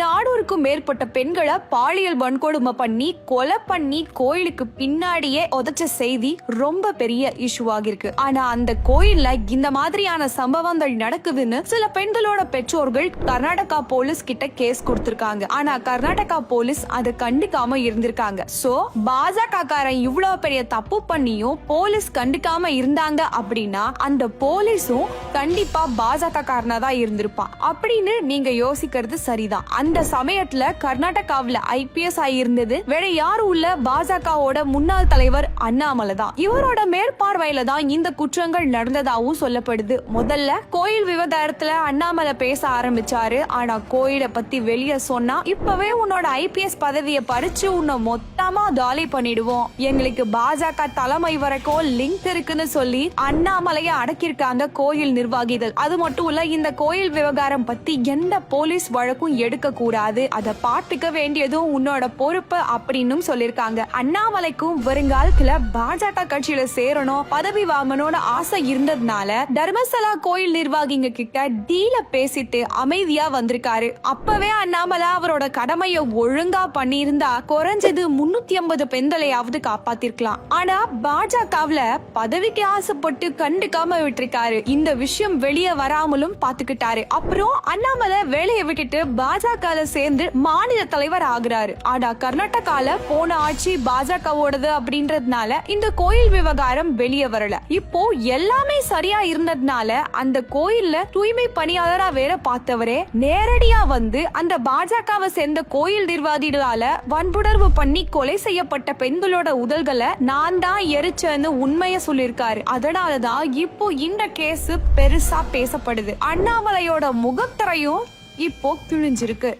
நானூறுக்கும் மேற்பட்ட பெண்களை பாலியல் வன்கொடுமை பண்ணி கொலை பண்ணி கோயிலுக்கு பின்னாடியே உதைச்ச செய்தி ரொம்ப பெரிய இஷ்யூ ஆகிருக்கு ஆனா அந்த கோயில்ல இந்த மாதிரியான சம்பவங்கள் நடக்குதுன்னு சில பெண்களோட பெற்றோர்கள் கர்நாடகா போலீஸ் கிட்ட கேஸ் கொடுத்திருக்காங்க. ஆனா கர்நாடகா போலீஸ் அதை கண்டுக்காம இருந்திருக்காங்க. சோ பாஜக காரன் இவ்வளவு பெரிய தப்பு பண்ணியும் போலீஸ் கண்டுக்காம இருந்தாங்க அப்படின்னா அந்த போலீஸும் கண்டிப்பா பாஜக காரனா தான் இருந்திருப்பான். அப்படின்னு நீங்க யோசிக்கிறது சரிதான். அந்த சமயத்துல கர்நாடகாவில ஐபிஎஸ் ஆயிருந்தது. வேற யாரும் உள்ள பாஜகவோட முன்னாள் தலைவர் அண்ணாமலை தான். இவரோட மேற்பார்வையில தான் இந்த குற்றங்கள் நடந்ததாகவும் சொல்லப்படுது. முதல்ல கோயில் விவகாரத்துல அண்ணாமலை பேச ஆரம்பிச்சாரு. ஆனா கோயிலை பத்தி வெளியே சொன்னா இப்பவே உன்னோட ஐபிஎஸ் பதவியை பறிச்சு உன்னை மொத்தமா காலி பண்ணிடுவோம். எங்களுக்கு பாஜக தலைமை வரைக்கும் லிங்க் இருக்குன்னு சொல்லி அண்ணாமலைய அடக்கியிருக்காங்க கோயில் நிர்வாகிகள். அது மட்டும் இல்ல இந்த கோயில் விவகாரம் பத்தி எந்த போலீஸ் வழக்கும் எடுக்க கூடாது. அதை பார்த்துக்க வேண்டியதும் உன்னோட பொறுப்பு அப்படின்னு சொல்லிருக்காங்க. அண்ணாமலைக்கும் வருங்காலத்துல பாஜக கட்சியில சேரணும் பதவி வாங்கணும்னு ஆசை இருந்ததுனால தர்மசலா கோயில் நிர்வாகிங்க கிட்ட டீல பேசிட்டு அமைதியா வந்திருக்காரு. அப்பவே அண்ணாமலை அவரோட கடமையை ஒழுங்கா பண்ணியிருந்தா குறைஞ்சது முன்னூத்தி ஐம்பது பெண்களையாவது காப்பாத்திருக்கலாம். ஆனா பாஜகவுல பதவிக்கு ஆசைப்பட்டு கண்டுக்காம விட்டிருக்காரு. இந்த விஷயம் வெளியே வராமலும் பாத்துக்கிட்டாரு அப்புறம் அண்ணாமலை வேலையை விட்டுட்டு பாஜக பாஜகல சேர்ந்து மாநில தலைவர் ஆகிறாரு. ஆனா கர்நாடகால போன ஆட்சி பாஜகவோடது அப்படின்றதுனால இந்த கோயில் விவகாரம் வெளியே வரல. இப்போ எல்லாமே சரியா இருந்ததுனால அந்த கோயில்ல தூய்மை பணியாளரா வேற பார்த்தவரே நேரடியா வந்து அந்த பாஜகவை சேர்ந்த கோயில் நிர்வாகிகளால வன்புணர்வு பண்ணி கொலை செய்யப்பட்ட பெண்களோட உடல்களை நான் தான் எரிச்சேன்னு உண்மைய சொல்லியிருக்காரு. அதனாலதான் இப்போ இந்த கேஸ் பெருசா பேசப்படுது. அண்ணாமலையோட முகத்திரையும் இப்போ கிழிஞ்சிருக்கு.